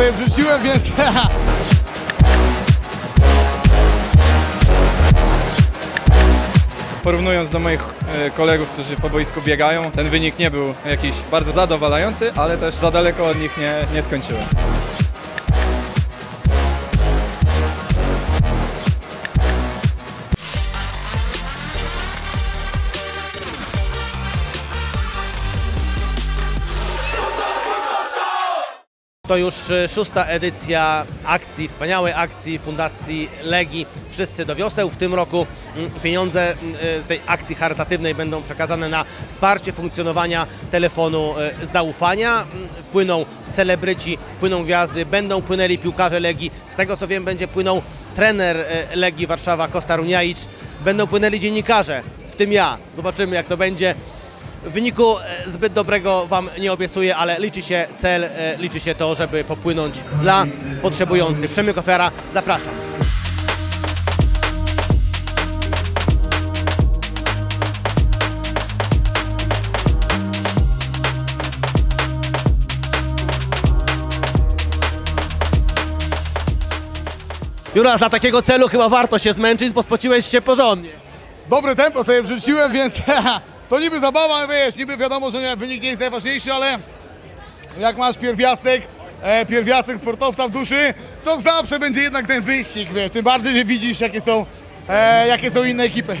sobie wrzuciłem, więc Porównując do moich e, kolegów, którzy po boisku biegają, ten wynik nie był jakiś bardzo zadowalający, ale też za daleko od nich nie, nie skończyłem. To już e, szósta edycja akcji, wspaniałej akcji Fundacji Legii Wszyscy do Wioseł. W tym roku mm, pieniądze mm, e, z tej akcji charytatywnej będą przekazane na wsparcie funkcjonowania telefonu e, zaufania. Mm, Płyną celebryci, płyną gwiazdy, będą płynęli piłkarze Legii. Z tego co wiem będzie płynął trener Legii Warszawa Kosta Runiajicz. Będą płynęli dziennikarze, w tym ja. Zobaczymy jak to będzie. Wyniku e, zbyt dobrego Wam nie obiecuję, ale liczy się cel, e, liczy się to, żeby popłynąć dla potrzebujących. Przemyk Ofiara, zapraszam. Juras, dla takiego celu chyba warto się zmęczyć, bo spociłeś się porządnie. dobre tempo sobie wrzuciłem, więc to niby zabawa, wiesz, niby wiadomo, że nie, wynik nie jest najważniejszy, ale jak masz pierwiastek, e, pierwiastek sportowca w duszy, to zawsze będzie jednak ten wyścig, wiesz, tym bardziej, że widzisz, jakie są, e, jakie są inne ekipy.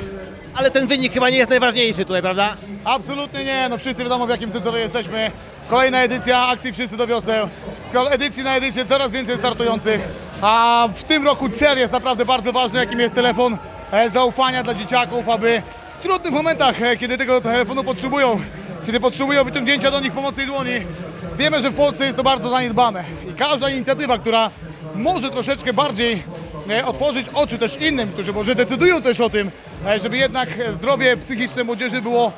Ale ten wynik chyba nie jest najważniejszy tutaj, prawda? Absolutnie nie, no wszyscy wiadomo w jakim cudzole jesteśmy. Kolejna edycja akcji Wszyscy do wioseł. Z edycji na edycję coraz więcej startujących. A w tym roku cel jest naprawdę bardzo ważny, jakim jest telefon e, zaufania dla dzieciaków, aby trudnych momentach, e, kiedy tego telefonu potrzebują, kiedy potrzebują wyciągnięcia do nich pomocy i dłoni, wiemy, że w Polsce jest to bardzo zaniedbane. I każda inicjatywa, która może troszeczkę bardziej e, otworzyć oczy też innym, którzy może decydują też o tym, e, żeby jednak zdrowie psychiczne młodzieży było,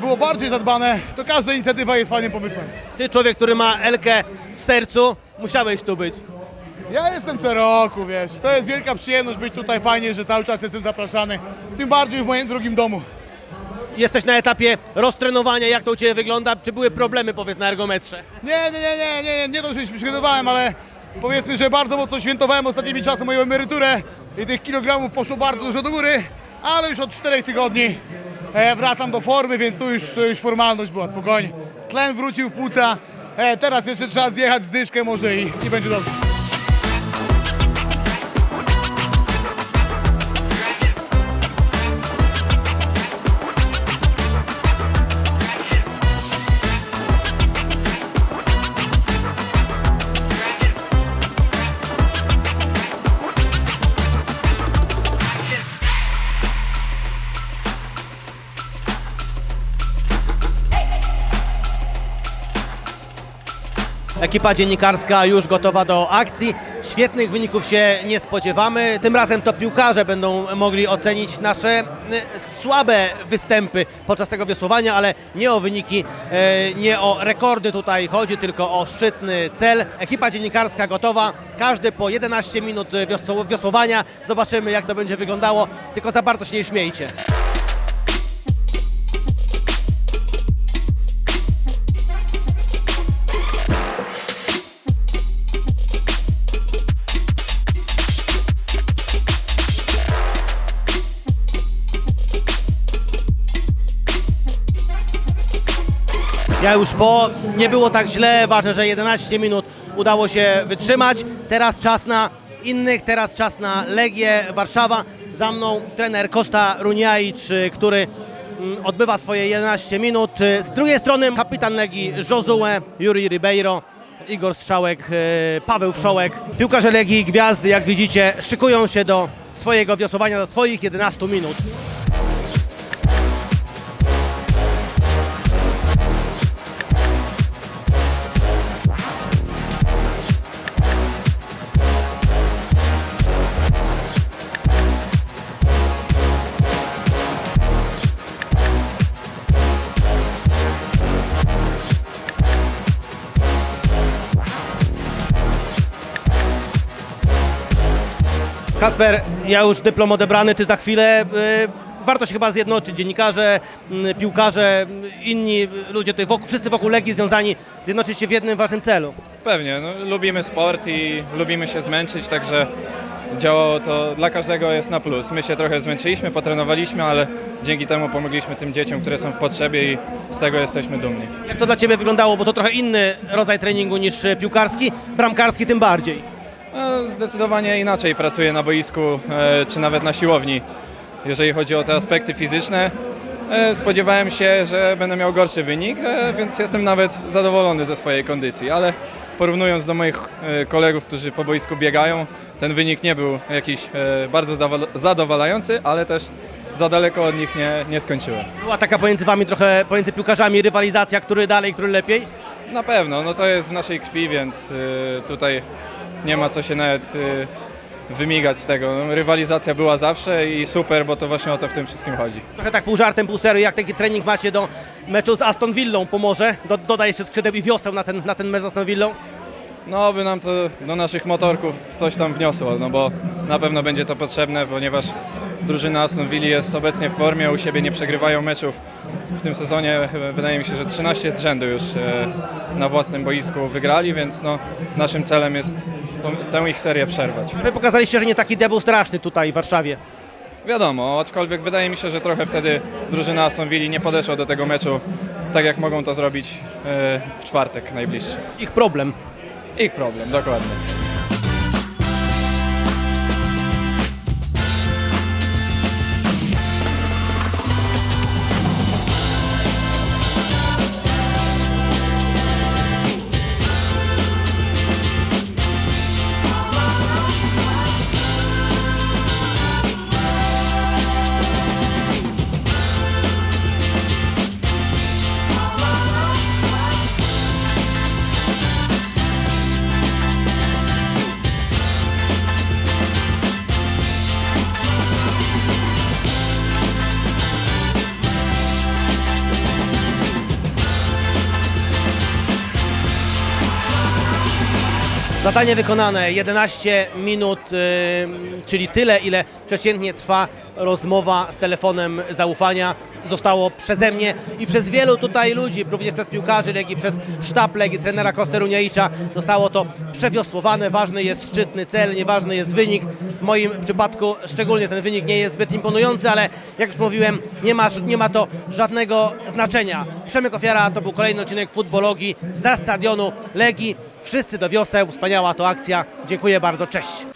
było bardziej zadbane, to każda inicjatywa jest fajnym pomysłem. Ty, człowiek, który ma Elkę w sercu, musiałeś tu być. Ja jestem co roku, wiesz, to jest wielka przyjemność być tutaj, fajnie, że cały czas jestem zapraszany, tym bardziej w moim drugim domu. Jesteś na etapie roztrenowania, jak to u Ciebie wygląda? Czy były problemy, powiedz, na ergometrze? Nie, nie, nie, nie, nie, nie, nie to, że się przygotowałem, ale powiedzmy, że bardzo mocno świętowałem ostatnimi czasy moją emeryturę i tych kilogramów poszło bardzo dużo do góry, ale już od czterech tygodni e, wracam do formy, więc tu już, to już formalność była, spokojnie. Tlen wrócił w płuca, e, teraz jeszcze trzeba zjechać z dyszkę może i, i będzie dobrze. Ekipa dziennikarska już gotowa do akcji. Świetnych wyników się nie spodziewamy. Tym razem to piłkarze będą mogli ocenić nasze y, słabe występy podczas tego wiosłowania, ale nie o wyniki, e, nie o rekordy tutaj chodzi, tylko o szczytny cel. Ekipa dziennikarska gotowa. Każdy po 11 minut wiosło- wiosłowania. Zobaczymy jak to będzie wyglądało. Tylko za bardzo się nie śmiejcie. Ja już po, nie było tak źle, ważne, że 11 minut udało się wytrzymać. Teraz czas na innych, teraz czas na Legię Warszawa. Za mną trener Kosta Runiajicz, y, który mm, odbywa swoje 11 minut. Z drugiej strony kapitan Legii Josue, Juri Ribeiro, Igor Strzałek, y, Paweł Wszołek. Piłkarze Legii Gwiazdy, jak widzicie, szykują się do swojego wiosłowania, do swoich 11 minut. Kasper, ja już dyplom odebrany, ty za chwilę. y, warto się chyba zjednoczyć, dziennikarze, y, piłkarze, y, inni ludzie tutaj wokół, wszyscy wokół Legii związani, zjednoczyć się w jednym ważnym celu. Pewnie, no, lubimy sport i lubimy się zmęczyć, także działało to dla każdego jest na plus. My się trochę zmęczyliśmy, potrenowaliśmy, ale dzięki temu pomogliśmy tym dzieciom, które są w potrzebie i z tego jesteśmy dumni. Jak to dla Ciebie wyglądało, bo to trochę inny rodzaj treningu niż piłkarski, bramkarski tym bardziej. No, zdecydowanie inaczej pracuję na boisku e, czy nawet na siłowni, jeżeli chodzi o te aspekty fizyczne. E, spodziewałem się, że będę miał gorszy wynik, e, więc jestem nawet zadowolony ze swojej kondycji, ale porównując do moich kolegów, którzy po boisku biegają, ten wynik nie był jakiś bardzo zadowalający, ale też za daleko od nich nie, nie skończyłem. Była taka pomiędzy Wami trochę, pomiędzy piłkarzami rywalizacja, który dalej, który lepiej. Na pewno, no to jest w naszej krwi, więc y, tutaj nie ma co się nawet y, wymigać z tego. No, rywalizacja była zawsze i super, bo to właśnie o to w tym wszystkim chodzi. Trochę tak pół żartem, pół serio, jak taki trening macie do meczu z Aston Villą pomoże? Do, doda jeszcze skrzydeł i wioseł na ten, na ten mecz z Aston Villą? No, by nam to do naszych motorków coś tam wniosło, no bo na pewno będzie to potrzebne, ponieważ drużyna Aston Villa jest obecnie w formie, u siebie nie przegrywają meczów. W tym sezonie wydaje mi się, że 13 z rzędu już e, na własnym boisku wygrali, więc no, naszym celem jest tą, tę ich serię przerwać. Wy pokazaliście, że nie taki debil straszny tutaj w Warszawie. Wiadomo, aczkolwiek wydaje mi się, że trochę wtedy drużyna Aston Villa nie podeszła do tego meczu tak jak mogą to zrobić e, w czwartek najbliższy. Ich problem. Ich problem, dokładnie. Zadanie wykonane 11 minut, y, czyli tyle, ile przeciętnie trwa rozmowa z telefonem zaufania. Zostało przeze mnie i przez wielu tutaj ludzi, również przez piłkarzy Legii, przez sztab Legii, trenera Kosteruniaicza, zostało to przewiosłowane. Ważny jest szczytny cel, nieważny jest wynik. W moim przypadku szczególnie ten wynik nie jest zbyt imponujący, ale jak już mówiłem, nie ma, nie ma to żadnego znaczenia. Przemek Ofiara to był kolejny odcinek futbologii za stadionu Legii. Wszyscy do wioseł, wspaniała to akcja. Dziękuję bardzo, cześć.